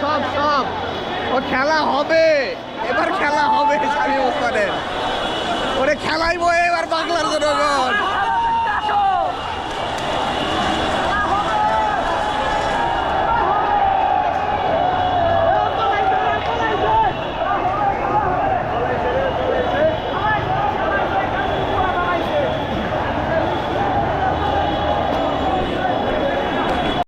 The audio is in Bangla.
সব সব। ও খেলা হবে। এবার খেলা হবে স্বামী ওরে খেলাই বয়ে এবার বাংলার জন্য